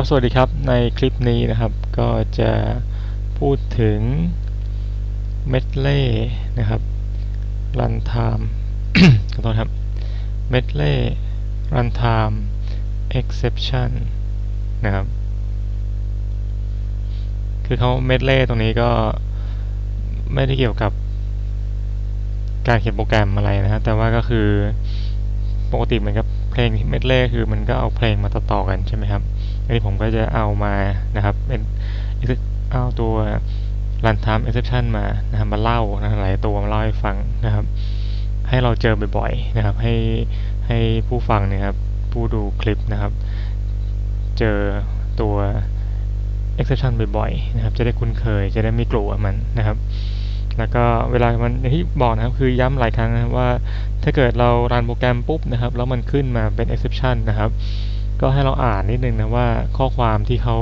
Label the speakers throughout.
Speaker 1: ครับสวัสดีครับในคลิปนี้นะครับก็จะพูดถึง medley นะครับ runtime ขอโทษครับ medley runtime exception นะครับ คือเขา medley ตรงนี้ก็ไม่ได้เกี่ยวกับการเขียนโปรแกรมอะไรนะฮะแต่ว่าก็คือปกติเหมือนกับเพลง medley คือมันก็เอาเพลงมาต่อๆกันใช่ไหมครับ อันนี้ผมก็จะเอามานะครับเป็นเอาตัว runtime exception มานะครับมาเล่านะหลายตัวมาเล่าให้ฟังนะครับ ให้เราเจอบ่อยๆนะครับ ให้ให้ผู้ฟังเนะครับ ผู้ดูคลิปนะครับ เจอตัว exception บ่อยๆนะครับ จะได้คุ้นเคย จะได้ไม่กลัวมันนะครับ แล้วก็เวลามันที่บอกนะครับ คือย้ำหลายครั้งนะว่าถ้าเกิดเรารันโปรแกรมปุ๊บนะครับ แล้วมันขึ้นมาเป็น exception นะครับ ก็ให้เราอ่านนิดนึงนะว่าข้อความที่เขา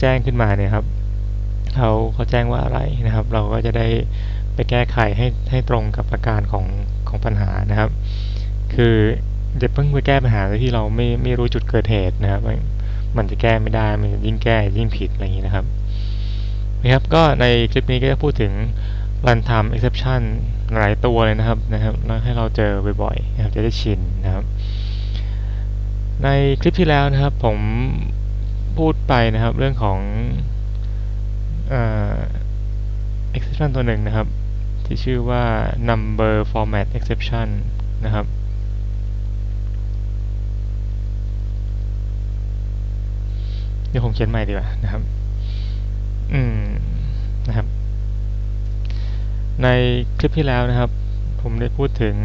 Speaker 1: แจ้งขึ้นมาเนี่ยครับเขาเขาแจ้งว่าอะไรนะครับ เราก็จะได้ไปแก้ไขให้ให้ตรงกับอาการของของปัญหานะครับ คือจะเพิ่งไปแก้ปัญหาโดยที่เราไม่ไม่รู้จุดเกิดเหตุนะครับ มันจะแก้ไม่ได้มันยิ่งแก้ยิ่งผิดอะไรอย่างนี้นะครับนะครับก็ในคลิปนี้ก็จะพูดถึง runtime exception หลายตัวเลยนะครับนะครับ แล้วให้เราเจอบ่อยๆนะครับจะได้ชินนะครับ ในคลิปที่แล้วนะครับผมพูดไปนะครับเรื่องของ exception ตัวหนึ่งนะครับ ที่ชื่อว่า number format exception นะครับ เดี๋ยวผมเขียนใหม่ดีกว่านะครับ อืม นะครับ ในคลิปที่แล้วนะครับ ผมได้พูดถึง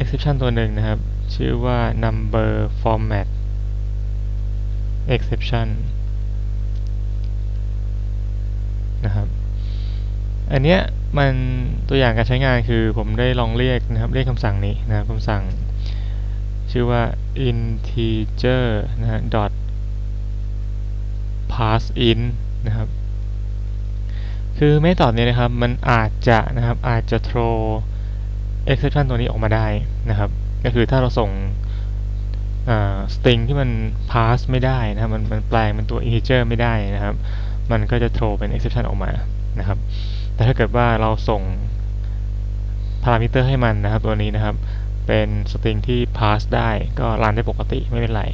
Speaker 1: exception ตัวหนึ่งนะครับ ชื่อว่า number format exception นะครับ อันเนี้ยมันตัวอย่างการใช้งานคือผมได้ลองเรียกนะครับ เรียกคำสั่งนี้นะครับคำสั่ง ชื่อว่า integer นะฮะ dot pass in นะครับ คือเมธอดนี้นะครับ มันอาจจะนะครับ อาจจะ throw exception ตัวนี้ออกมาได้นะครับ ก็คือถ้าเราส่ง string ที่มัน pass ไม่ได้นะครับมันมันแปลงเป็นตัว integer ไม่ได้นะครับ มันก็จะ throw เป็น exception ออกมานะครับ แต่ถ้าเกิดว่าเราส่ง parameter ให้มันนะครับ ตัวนี้นะครับ เป็น string ที่ pass ได้ก็รันได้ปกติไม่เป็นไร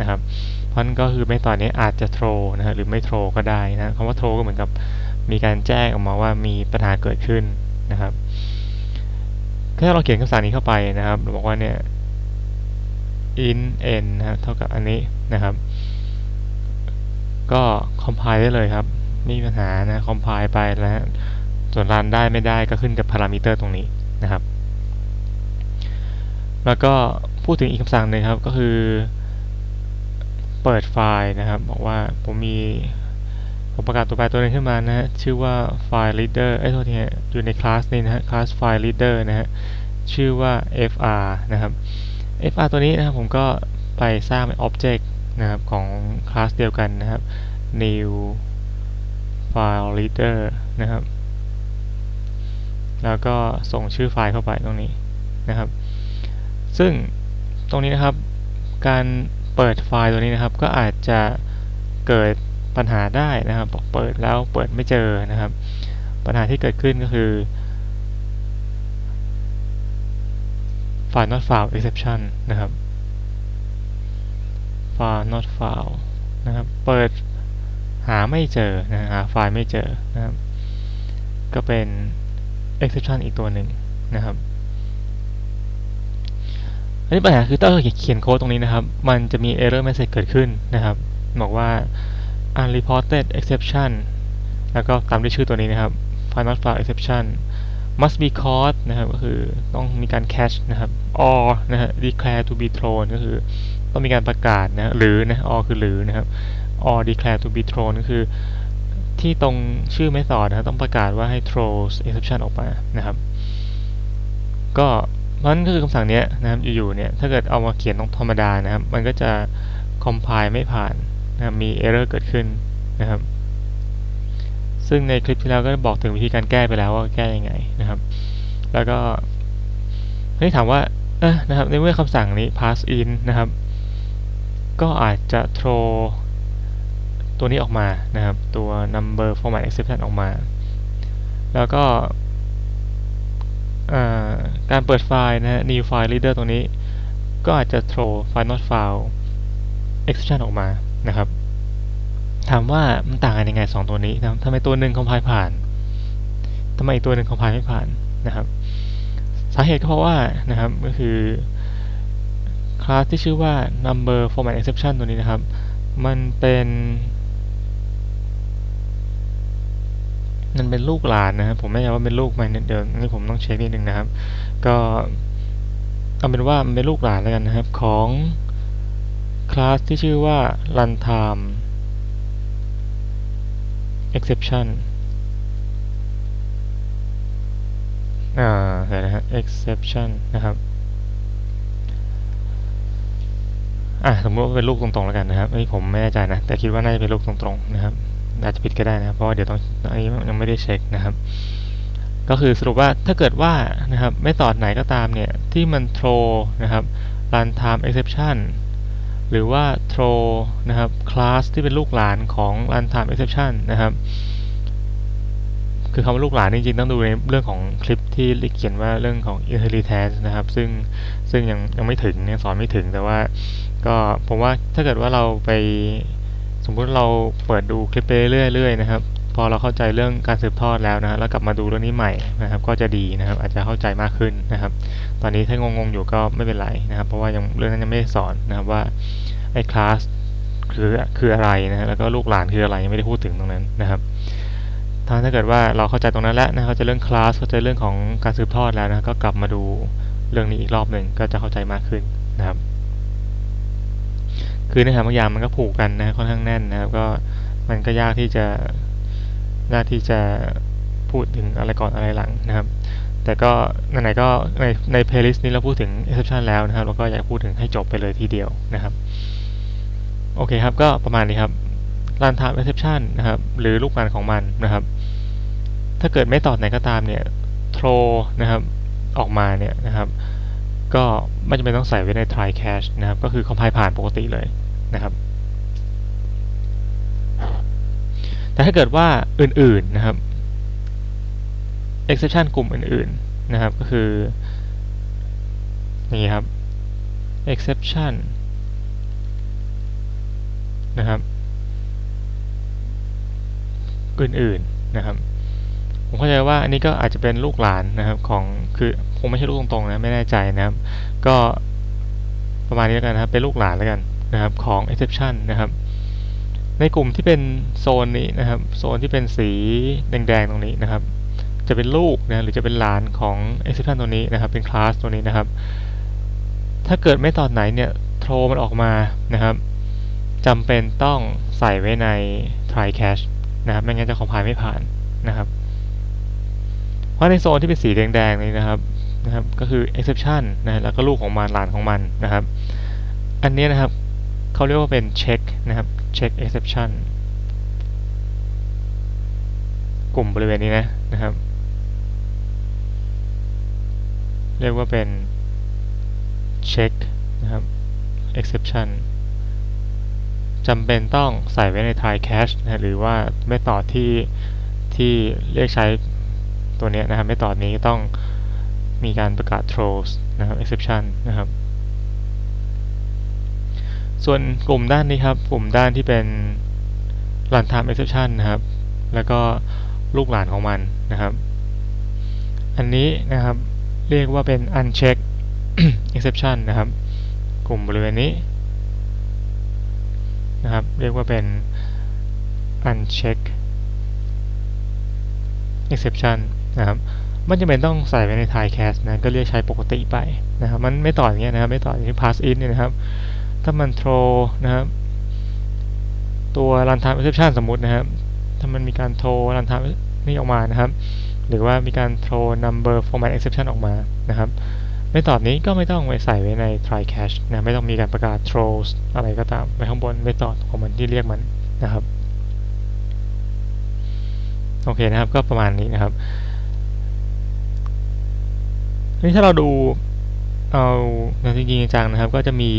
Speaker 1: นะครับ เพราะนั้นก็คือไม่ตอนนี้อาจจะ throw นะฮะหรือไม่ throw ก็ได้นะคำว่า throw ก็เหมือนกับมีการแจ้งออกมาว่ามีปัญหาเกิดขึ้นนะครับ ถ้าเราเขียนคำสั่งนี้เข้าไปนะครับเราบอกว่าเนี่ย in n นะครับเท่ากับอันนี้นะครับ ก็ compile ได้เลยครับไม่มีปัญหานะ compile ไปแล้ว ส่วนรันได้ไม่ได้ก็ขึ้นกับพารามิเตอร์ตรงนี้นะครับ แล้วก็พูดถึงอีกคำสั่งหนึ่งครับก็คือ เปิดไฟล์นะครับ บอกว่าผมมี ผมประกาศตัวแปรตัวนึงขึ้นมานะฮะชื่อว่าไฟล์ reader ไอ้ตัวนี้อยู่ในคลาสนี้นะฮะคลาสไฟล์ reader นะฮะชื่อว่า fr นะครับ fr ตัวนี้นะครับผมก็ไปสร้างเป็น object นะครับของคลาสเดียวกันนะครับ new file reader นะครับ แล้วก็ส่งชื่อไฟล์เข้าไปตรงนี้นะครับ ซึ่งตรงนี้นะครับ การเปิดไฟล์ตัวนี้นะครับ ก็อาจจะเกิด ปัญหาได้นะครับบอกเปิดแล้วเปิดไม่เจอนะครับ ปัญหาที่เกิดขึ้นก็คือ file not found exception นะครับ file not found นะครับ เปิดหาไม่เจอนะหาไฟล์ไม่เจอนะครับ ก็เป็น exception อีกตัวหนึ่งนะครับอันนี้ปัญหาคือถ้าเราเขียนโค้ดตรงนี้นะครับ มันจะมี error message เกิดขึ้นนะครับ บอกว่า unreported exception แล้วก็ตามด้วยชื่อตัวนี้นะครับ file not found exception must be caught นะครับก็คือต้องมีการ catch นะครับ or นะฮะ declare to be thrown ก็คือต้องมีการประกาศนะหรือนะ or คือหรือนะครับ or declare to be thrown ก็คือที่ตรงชื่อ method นะต้องประกาศว่าให้ throw exception ออกมานะครับ ก็นั้นก็คือคำสั่งนี้นะครับอยู่ๆเนี่ยถ้าเกิดเอามาเขียนตรงธรรมดานะครับ มันก็จะ compile ไม่ผ่าน มี error เกิดขึ้นนะครับ ซึ่งในคลิปที่แล้วก็บอกถึงวิธีการแก้ไปแล้วว่าแก้ยังไงนะครับ แล้วก็ให้ถามว่าเออนะครับในเมื่อคำสั่งนี้ pass in นะครับ ก็อาจจะ throw ตัวนี้ออกมานะครับ ตัว number format exception ออกมา แล้วก็การเปิดไฟล์นะฮะ new file reader ตรงนี้ ก็อาจจะ throw file not found exception ออกมา นะครับ ถามว่ามันต่างกันยังไงสองตัวนี้นะครับทำไมตัวหนึ่ง compile ผ่านทำไมอีกตัวหนึ่ง compile ไม่ผ่านนะครับสาเหตุก็เพราะว่านะครับก็คือคลาสที่ชื่อว่า number format exception ตัวนี้นะครับ มันเป็น มันเป็นลูกหลานนะครับ ผมไม่แน่ว่าเป็นลูกไหมเนี่ยเดี๋ยวนี่ผมต้องเช็คนิดนึงนะครับ ก็เอาเป็นว่ามันเป็นลูกหลานแล้วกันนะครับของ ลาสที่ชื่อว่า runtime exception อ่าเดี๋ยวนะฮะ exception นะครับอะสมมติว่าเป็นลูกตรงๆแล้วกันนะครับอันนี้ผมไม่แน่ใจนะ แต่คิดว่าน่าจะเป็นลูกตรงๆนะครับอาจจะผิดก็ได้นะครับเพราะว่าเดี๋ยวต้องอันนี้ยังไม่ได้เช็คนะครับ ก็คือสรุปว่าถ้าเกิดว่านะครับไม่ตอดไหนก็ตามเนี่ย ที่มัน throw นะครับ runtime exception หรือว่า throw นะครับ class ที่เป็นลูกหลานของ runtime exception นะครับ คือคำว่าลูกหลานจริงๆ ต้องดูในเรื่องของคลิปที่เขียนว่าเรื่องของ inheritance นะครับ ซึ่งซึ่งยังยังไม่ถึงยังสอนไม่ถึงแต่ว่าก็ผมว่าถ้าเกิดว่าเราไปสมมุติเราเปิดดูคลิปไปเรื่อยๆนะครับพอเราเข้าใจเรื่องการสืบทอดแล้วนะฮะแล้วกลับมาดูเรื่องนี้ใหม่นะครับ ก็จะดีนะครับ อาจจะเข้าใจมากขึ้นนะครับ ตอนนี้ถ้างงๆอยู่ก็ไม่เป็นไรนะครับ เพราะว่ายังเรื่องนั้นยังไม่ได้สอนนะครับว่า ไอ้คลาสคือคืออะไรนะฮะแล้วก็ลูกหลานคืออะไรยังไม่ได้พูดถึงตรงนั้นนะครับถ้าถ้าเกิดว่าเราเข้าใจตรงนั้นแล้วนะเข้าใจเรื่องคลาสเข้าใจเรื่องของการสืบทอดแล้วนะก็กลับมาดูเรื่องนี้อีกรอบหนึ่งก็จะเข้าใจมากขึ้นนะครับ คือเนื้อหาบางอย่างมันก็ผูกกันนะค่อนข้างแน่นนะครับ ก็มันก็ยากที่จะยากที่จะพูดถึงอะไรก่อนอะไรหลังนะครับ แต่ก็ไหนๆก็ในใน playlist นี้เราพูดถึง exception แล้วนะครับแล้วก็อยากพูดถึงให้จบไปเลยทีเดียวนะครับ โอเคครับก็ประมาณนี้ครับ runtime exception นะครับหรือลูกหลานของมันนะครับ ถ้าเกิดไม่ตอดไหนก็ตามเนี่ย throw นะครับออกมาเนี่ยนะครับ ก็ไม่จำเป็นต้องใส่ไว้ใน try catch นะครับ ก็คือ compile ผ่านปกติเลยนะครับ แต่ถ้าเกิดว่าอื่นๆนะครับ exception กลุ่มอื่นๆนะครับก็คืออย่างนี้ครับ exception นะครับ อื่นๆนะครับ ผมเข้าใจว่าอันนี้ก็อาจจะเป็นลูกหลานนะครับของคือคงไม่ใช่ลูกตรงๆนะไม่แน่ใจนะครับ ก็ประมาณนี้แล้วกันนะครับเป็นลูกหลานแล้วกันนะครับของ exception นะครับ ในกลุ่มที่เป็นโซนนี้นะครับ โซนที่เป็นสีแดงๆตรงนี้นะครับ จะเป็นลูกนะหรือจะเป็นหลานของ exception ตัวนี้นะครับ เป็นคลาสตัวนี้นะครับ ถ้าเกิดไม่ตอนไหนเนี่ยโทรมันออกมานะครับ จำเป็นต้องใส่ไว้ใน try catch นะครับไม่งั้นจะ compile ไม่ผ่านนะครับ เพราะในโซนที่เป็นสีแดงๆนี้นะครับนะครับก็คือ exception นะแล้วก็ลูกของมันหลานของมันนะครับ อันนี้นะครับเขาเรียกว่าเป็น check นะครับ check exception กลุ่มบริเวณนี้นะนะครับ เรียกว่าเป็น check นะครับ exception จำเป็นต้องใส่ไว้ใน try catch นะหรือว่าไม่ต่อที่ที่เรียกใช้ตัวนี้นะครับไม่ต่อนี้ต้องมีการประกาศ throws นะครับ exception นะครับ ส่วนกลุ่มด้านนี้ครับ กลุ่มด้านที่เป็น runtime exception นะครับ แล้วก็ลูกหลานของมันนะครับ อันนี้นะครับเรียกว่าเป็น uncheck exception นะครับ กลุ่มบริเวณนี้ นะครับ เรียกว่าเป็น uncheck exception นะครับมันจะเป็นต้องใส่ไว้ใน try catch นะก็เรียกใช้ปกติไปนะครับ มันไม่ต่ออย่างเงี้ยนะครับ ไม่ต่ออย่างที่ pass in เนี่ยนะครับ ถ้ามัน throw นะครับตัว runtime exception สมมตินะครับ ถ้ามันมีการ throw runtime นี่ออกมานะครับ หรือว่ามีการ throw number format exception ออกมานะครับ ไม่ตอบนี้ก็ไม่ต้องไปใส่ไว้ใน try catch นะไม่ต้องมีการประกาศ throws อะไรก็ตามไว้ข้างบนไม่ตอบของมันที่เรียกมันนะครับโอเคนะครับก็ประมาณนี้นะครับนี่ถ้าเราดูเอาจริงจังนะครับ ก็จะมี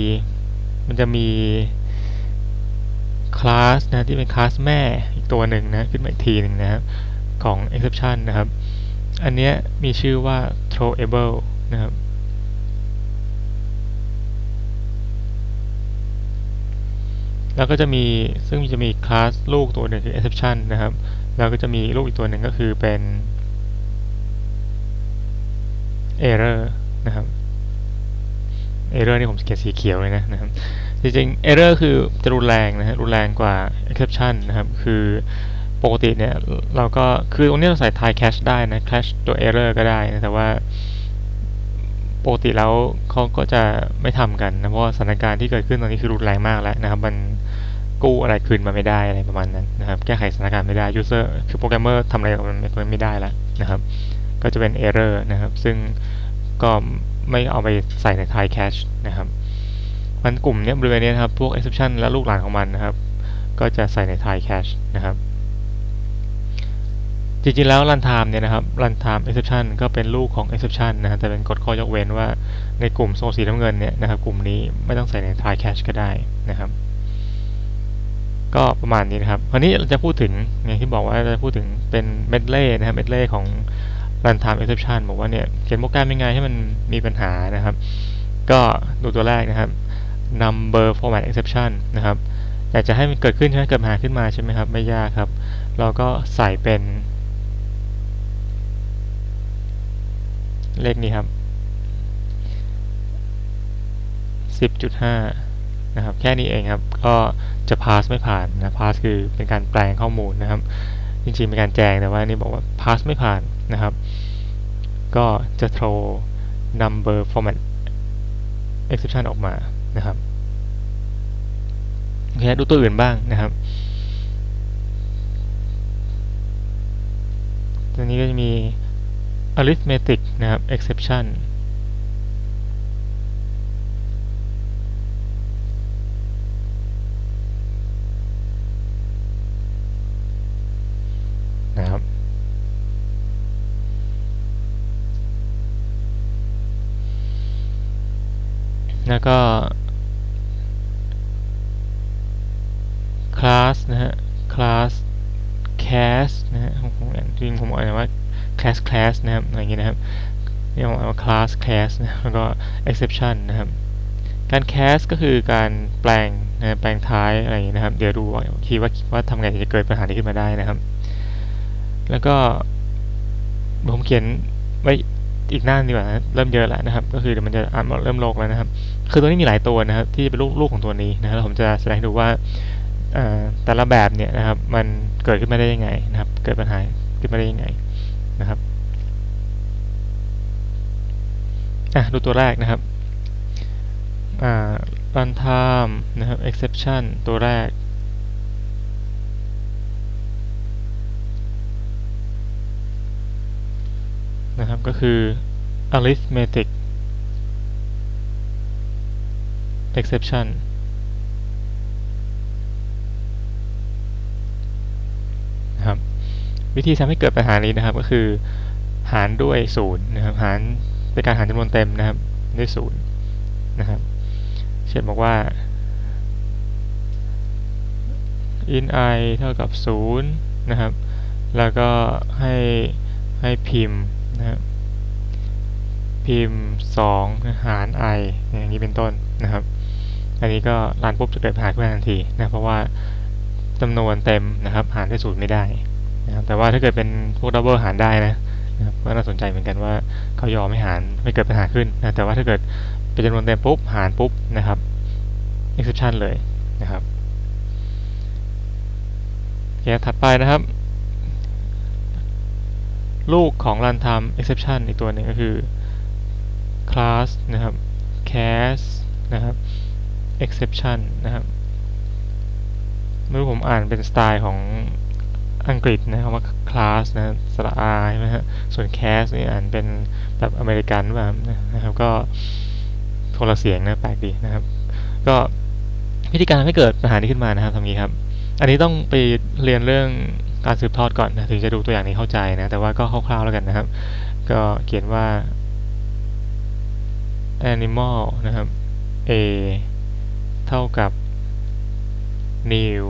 Speaker 1: มันจะมี class นะที่เป็น class แม่อีกตัวหนึ่งนะขึ้นมาอีกทีหนึ่งนะครับของ exception นะครับ อันเนี้ยมีชื่อว่า throwable นะครับ แล้วก็จะมีซึ่งจะมีคลาสลูกตัวหนึ่งคือ exception นะครับ แล้วก็จะมีลูกอีกตัวหนึ่งก็คือเป็น error นะครับ error นี่ผมเขียนสีเขียวเลยนะนะครับ จริงๆ error คือจะรุนแรงนะฮะรุนแรงกว่า exception นะครับ คือปกติเนี่ยเราก็คือตรงนี้เราใส่ tie cache ได้นะ cache ตัว error ก็ได้นะแต่ว่า ปกติแล้วเขาก็จะไม่ทำกันนะเพราะสถานการณ์ที่เกิดขึ้นตอนนี้คือรุนแรงมากแล้วนะครับ มันกู้อะไรคืนมาไม่ได้อะไรประมาณนั้นนะครับ แก้ไขสถานการณ์ไม่ได้ user คือโปรแกรมเมอร์ทำอะไรกับมันมันไม่ได้แล้วนะครับ ก็จะเป็น error นะครับ ซึ่งก็ไม่เอาไปใส่ใน tie cache นะครับมันกลุ่มเนี้ยบริเวณนี้นะครับ พวก exception และลูกหลานของมันนะครับ ก็จะใส่ใน tie cache นะครับ จริงๆแล้ว runtime เนี่ยนะครับ runtime exception ก็เป็นลูกของ exception นะฮะแต่เป็นกฎข้อยกเว้นว่าในกลุ่มโซนสีน้ำเงินเนี่ยนะครับ กลุ่มนี้ไม่ต้องใส่ใน tie cache ก็ได้นะครับ ก็ประมาณนี้นะครับ คราวนี้เราจะพูดถึงอย่างที่บอกว่าจะพูดถึงเป็น medley นะครับ medley ของ runtime exception บอกว่าเนี่ยเขียนโปรแกรมยังไงให้มันมีปัญหานะครับ ก็ดูตัวแรกนะครับ number format exception นะครับอยากจะให้มันเกิดขึ้นใช่ไหมเกิดปัญหาขึ้นมาใช่ไหมครับ ไม่ยากครับ เราก็ใส่เป็น เลขนี้ครับ 10.5 นะครับ แค่นี้เองครับ ก็จะ pass ไม่ผ่านนะ pass คือเป็นการแปลงข้อมูลนะครับ จริงๆ เป็นการแจงแต่ว่านี่บอกว่า pass ไม่ผ่านนะครับ ก็จะ throw number format exception ออกมานะครับโอเคดูตัวอื่นบ้างนะครับตัวนี้ก็จะมี arithmetic นะครับ exception นะครับ แล้วก็ class นะฮะ class class นะฮะผมจริงผมอ่านว่า class class นะครับอะไรอย่างเงี้ยนะครับนี่ผมอ่านว่า class class นะแล้วก็ exception นะครับ การ cast ก็คือการแปลงนะแปลงท้ายอะไรอย่างเงี้ยนะครับ เดี๋ยวดูคิดว่าว่าทำไงถึงจะเกิดปัญหานี้ขึ้นมาได้นะครับ แล้วก็ผมเขียนไว้อีกหน้าดีกว่านะเริ่มเยอะแล้วนะครับ ก็คือเดี๋ยวมันจะอ่านเริ่มโลกแล้วนะครับ คือตัวนี้มีหลายตัวนะครับที่จะเป็นลูกลูกของตัวนี้นะครับผมจะแสดงให้ดูว่าแต่ละแบบเนี่ยนะครับ มันเกิดขึ้นมาได้ยังไงนะครับ เกิดปัญหาขึ้นมาได้ยังไง นะครับอะดูตัวแรกนะครับอ่า runtime นะครับ exception ตัวแรกนะครับก็คือ arithmetic exception วิธีทำให้เกิดปัญหานี้นะครับ ก็คือหารด้วยศูนย์นะครับหารเป็นการหารจำนวนเต็มนะครับ ด้วยศูนย์นะครับ เช่นบอกว่า in i เท่ากับ0นะครับ แล้วก็ให้ให้พิมพ์นะครับพิมพ์ 2 หาร i อย่างนี้เป็นต้นนะครับ อันนี้ก็รันปุ๊บจะเกิดปัญหาขึ้นมาทันทีนะเพราะว่าจำนวนเต็มนะครับ หารด้วยศูนย์ไม่ได้ นะครับแต่ว่าถ้าเกิดเป็นพวกดับเบิลหารได้นะนะครับก็น่าสนใจเหมือนกันว่าเขายอมไม่หารไม่เกิดปัญหาขึ้นนะแต่ว่าถ้าเกิดเป็นจำนวนเต็มปุ๊บหารปุ๊บนะครับ exception เลยนะครับเคถัดไปนะครับ ลูกของ runtime exception อีกตัวหนึ่งก็คือ class นะครับ cas นะครับ exception นะครับไม่รู้ผมอ่านเป็นสไตล์ของ อังกฤษนะครับว่า class นะสระ r ใช่ไหมฮะส่วน cas นี่อ่านเป็นแบบอเมริกันแบบนะครับก็โทรเสียงนะแปลกดีนะครับ ก็วิธีการทำให้เกิดปัญหานี้ขึ้นมานะครับทำงี้ครับ อันนี้ต้องไปเรียนเรื่องการสืบทอดก่อนนะถึงจะดูตัวอย่างนี้เข้าใจนะแต่ว่าก็คร่าวๆแล้วกันนะครับ ก็เขียนว่า animal นะครับ a เท่ากับ new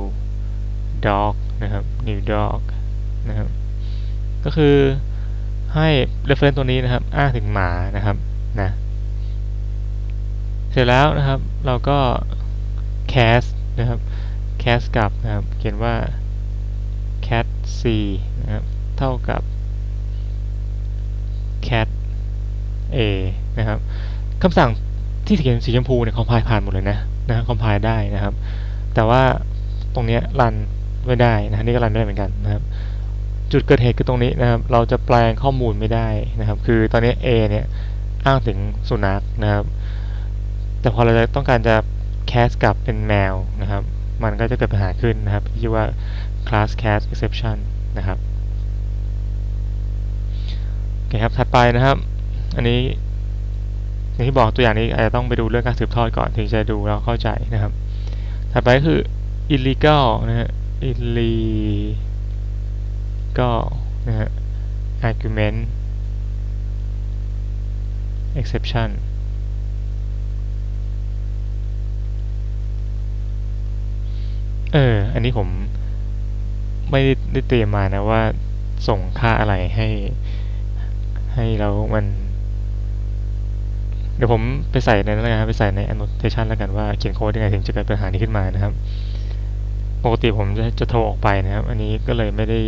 Speaker 1: dog นะครับ new dog นะครับ ก็คือให้ reference ตัวนี้นะครับ อ้างถึงหมานะครับนะเสร็จแล้วนะครับ เราก็ cast นะครับ cast กับนะครับ เขียนว่า cat c นะครับ เท่ากับ cat a นะครับคำสั่งที่เขียนสีชมพูเนี่ยคอมไพล์ผ่านหมดเลยนะนะคอมไพล์ได้นะครับ แต่ว่าตรงนี้รัน ไม่ได้นะนี่ก็รันไม่ได้เหมือนกันนะครับ จุดเกิดเหตุคือตรงนี้นะครับ เราจะแปลงข้อมูลไม่ได้นะครับ คือตอนนี้ A เนี่ยอ้างถึงสุนัขนะครับ แต่พอเราต้องการจะแคสกลับเป็นแมวนะครับ มันก็จะเกิดปัญหาขึ้นนะครับที่ว่า class cast exception นะครับโอเคครับถัดไปนะครับ อันนี้อย่างที่บอกตัวอย่างนี้อาจจะต้องไปดูเรื่องการสืบทอดก่อนถึงจะดูแล้วเข้าใจนะครับ ถัดไปคือ illegal นะฮะ illegal นะฮะ argument exception เออ อันนี้ผมไม่ได้ไดเตรียมมานะว่าส่งค่าอะไรให้ ให้เรามัน เดี๋ยวผมไปใส่ในนั้นนะครับไปใส่ใน annotation แล้วกันว่าเขียนโค้ดยังไงถึงจะเกิดปัญหานี้ขึ้นมานะครับ ปกติผมจะจะโทรออกไปนะครับ อันนี้ก็เลยไม่ได้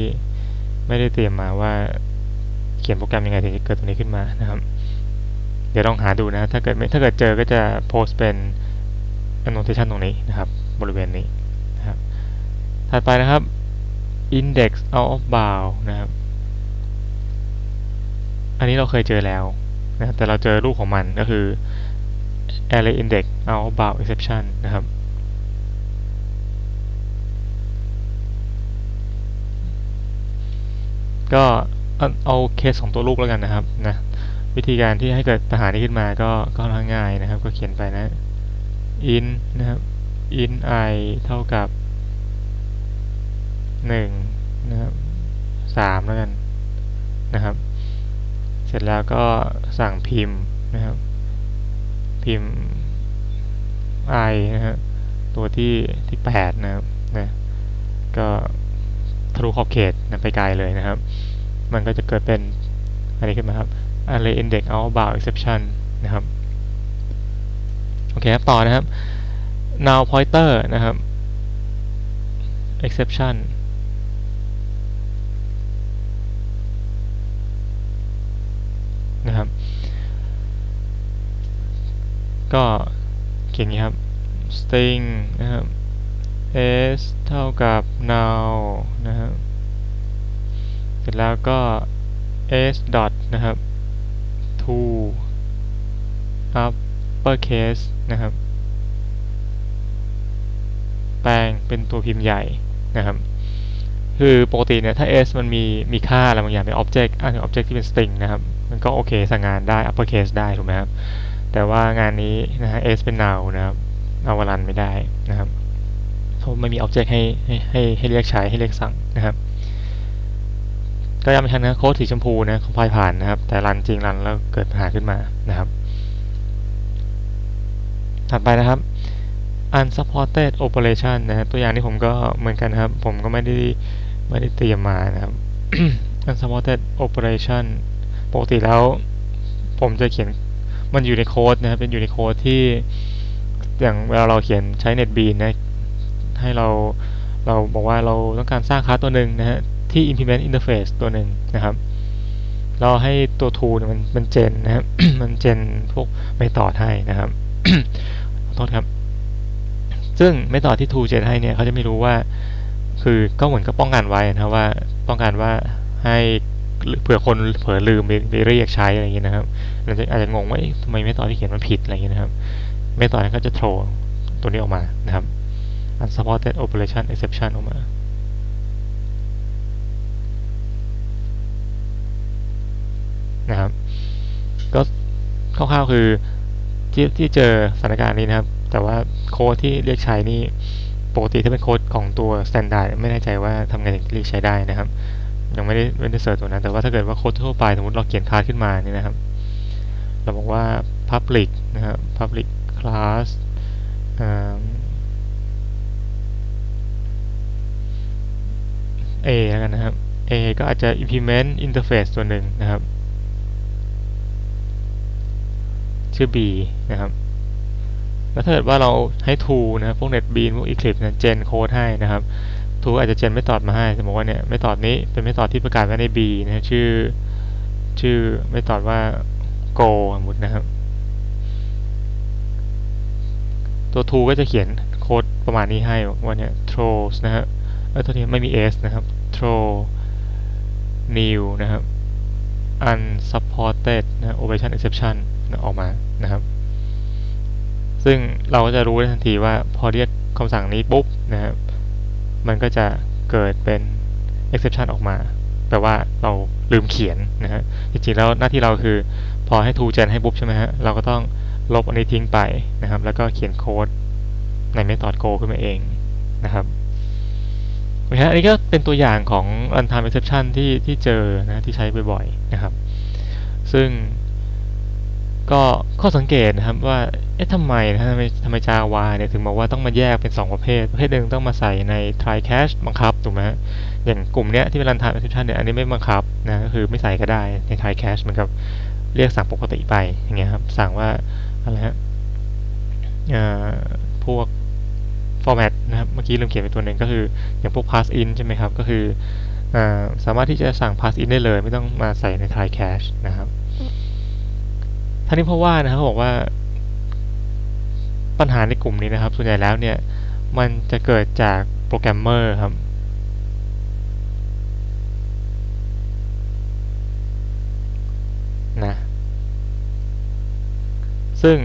Speaker 1: ไม่ได้เตรียมมาว่าเขียนโปรแกรมยังไงถึงจะเกิดตรงนี้ขึ้นมานะครับ เดี๋ยวลองหาดูนะ ถ้าเกิดไม่ถ้าเกิดเจอก็จะโพสเป็น annotation ตรงนี้นะครับ บริเวณนี้นะครับ ถัดไปนะครับ index out of bound นะครับ อันนี้เราเคยเจอแล้วนะแต่เราเจอรูปของมันก็คือ array index out of bound exception นะครับ ก็เอาเคสของตัวลูกแล้วกันนะครับนะวิธีการที่ให้เกิดปัญหานี้ขึ้นมาก็ก็ค่อนข้างง่ายนะครับ ก็เขียนไปนะ in นะครับ in i เท่ากับหนึ่งนะครับสามแล้วกันนะครับ เสร็จแล้วก็สั่งพิมพ์นะครับ พิมพ์ i นะฮะตัวที่ที่แปดนะครับนะก็ ทะลุขอบเขตนะไปไกลเลยนะครับ มันก็จะเกิดเป็นอันนี้ขึ้นมาครับ array index out bound exception นะครับ โอเคครับ ต่อนะครับ now pointer นะครับ exception นะครับ ก็เขียนอย่างนี้ครับ string นะครับ s เท่ากับ now นะครับเสร็จแล้วก็ s dot นะครับ to uppercase นะครับ แปลงเป็นตัวพิมพ์ใหญ่นะครับ คือปกติเนี่ยถ้า s มันมีมีค่าอะไรบางอย่างเป็น object อ้างถึง object ที่เป็น string นะครับ มันก็โอเคสั่งงานได้ uppercase ได้ถูกไหมครับ แต่ว่างานนี้นะฮะ s เป็น now นะครับ เอาวรันไม่ได้นะครับ ราะไม่มี object ให้ให้ให้ให้เรียกใช้ให้เรียกสั่งนะครับ ก็ย้ำอีกครั้งนะโค้ดสีชมพูนะคอมไพล์ผ่านนะครับ แต่รันจริงรันแล้วเกิดปัญหาขึ้นมานะครับ ถัดไปนะครับ unsupported operation นะตัวอย่างนี้ผมก็เหมือนกันครับ ผมก็ไม่ได้ไม่ได้เตรียมมานะครับ unsupported operation ปกติแล้ว ผมจะเขียนมันอยู่ในโค้ดนะครับเป็นอยู่ในโค้ดที่อย่างเวลาเราเขียนใช้ NetBeans นะ ให้เราเราบอกว่าเราต้องการสร้างคลาสตัวหนึ่งนะฮะที่ implement interface ตัวหนึ่งนะครับ เราให้ตัว tool เนี่ยมันมันเจนนะครับมันเจนพวกไม่ต่อให้นะครับขอโทษครับ ซึ่งไม่ต่อที่ tool เจนให้เนี่ยเขาจะไม่รู้ว่า คือก็เหมือนกับป้องกันไว้นะครับว่าต้องการว่าให้เผื่อคนเผลอลืมไปเรียกใช้อะไรอย่างเงี้ยนะครับเราจะอาจจะงงว่าทำไมไม่ต่อที่เขียนมันผิดอะไรอย่างเงี้ยนะครับไม่ต่อนั้นก็จะโทรตัวนี้ออกมานะครับ unsupported operation exception ออกมานะครับก็คร่าวๆคือที่ที่เจอสถานการณ์นี้นะครับ แต่ว่าโค้ดที่เรียกใช้นี่ปกติถ้าเป็นโค้ดของตัว standard ไม่แน่ใจว่าทำไงถึงเรียกใช้ได้นะครับ ยังไม่ได้ไม่ได้เสิร์ชตัวนั้น แต่ว่าถ้าเกิดว่าโค้ดทั่วไปสมมติเราเขียนคลาสขึ้นมานี่นะครับ เราบอกว่า public นะครับ public class A แล้วกันนะครับ A ก็อาจจะ implement interface ตัวหนึ่งนะครับ ชื่อ B นะครับ แล้วถ้าเกิดว่าเราให้ tool นะพวก NetBeans พวก Eclipse นะ gen code ให้นะครับ tool อาจจะ gen ไม่ตอดมาให้ สมมติว่าเนี่ยไม่ตอดนี้เป็นไม่ตอดที่ประกาศไว้ใน B นะฮะชื่อชื่อไม่ตอดว่า go สมมตินะครับ ตัว tool ก็จะเขียนโค้ดประมาณนี้ให้ว่าเนี่ย throws นะฮะ ออตัวนี้ไม่มี s นะครับ throw new นะครับ unsupported นะ operation exception นะออกมานะครับ ซึ่งเราก็จะรู้ได้ทันทีว่าพอเรียกคำสั่งนี้ปุ๊บนะครับ มันก็จะเกิดเป็น exception ออกมา แปลว่าเราลืมเขียนนะฮะ จริงๆแล้วหน้าที่เราคือ พอให้ to gen ให้ปุ๊บใช่ไหมฮะ เราก็ต้องลบอันนี้ทิ้งไปนะครับ แล้วก็เขียนโค้ดใน method go ขึ้นมาเองนะครับ โอเคฮะอันนี้ก็เป็นตัวอย่างของ runtime exception ที่ที่เจอนะที่ใช้บ่อยๆนะครับ ซึ่งก็ข้อสังเกตนะครับว่า เอ๊ะทำไมนะทำไมทำไม Java เนี่ยถึงบอกว่าต้องมาแยกเป็น 2 ประเภท ประเภทหนึ่งต้องมาใส่ใน try catch บังคับถูกไหมฮะอย่างกลุ่มเนี้ยที่เป็น runtime exception เนี่ยอันนี้ไม่บังคับนะก็คือไม่ใส่ก็ได้ใน try catch เหมือนกับเรียกสั่งปกติไปอย่างเงี้ยครับสั่งว่าอะไรฮะพวก format นะครับ เมื่อกี้ลืมเขียนไปตัวหนึ่งก็คืออย่างพวก pass in ใช่ไหมครับ ก็คืออสามารถที่จะสั่ง pass in ได้เลย ไม่ต้องมาใส่ใน try catch นะครับท่านี้เพราะว่านะครับเขาบอกว่า ปัญหาในกลุ่มนี้นะครับ ส่วนใหญ่แล้วเนี่ย มันจะเกิดจากโปรแกรมเมอร์ครับนะซึ่ง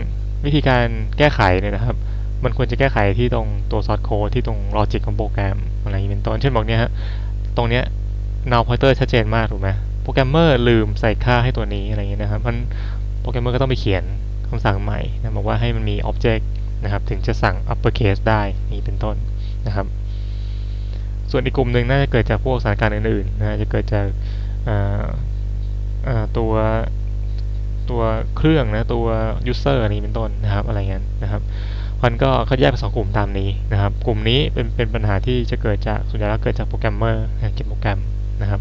Speaker 1: วิธีการแก้ไขเนี่ยนะครับ มันควรจะแก้ไขที่ตรงตัว source code ที่ตรง logic ของโปรแกรมอะไรอย่างนี้เป็นต้น เช่นบอกเนี้ยฮะ ตรงเนี้ย null pointer ชัดเจนมากถูกไหมโปรแกรมเมอร์ลืมใส่ค่าให้ตัวนี้อะไรอย่างเงี้ยนะครับมันโปรแกรมเมอร์ก็ต้องไปเขียนคำสั่งใหม่นะบอกว่าให้มันมี object นะครับถึงจะสั่ง uppercase ได้นี่เป็นต้นนะครับ ส่วนอีกกลุ่มหนึ่งน่าจะเกิดจากพวกสถานการณ์อื่นๆนะจะเกิดจากตัวตัวเครื่องนะตัว user อะไรเป็นต้นนะครับอะไรเงี้ยนะครับ มันก็เขาแยกเป็นสองกลุ่มตามนี้นะครับ กลุ่มนี้เป็นเป็นปัญหาที่จะเกิดจากส่วนใหญ่แล้วเกิดจากโปรแกรมเมอร์เขียนโปรแกรมนะครับ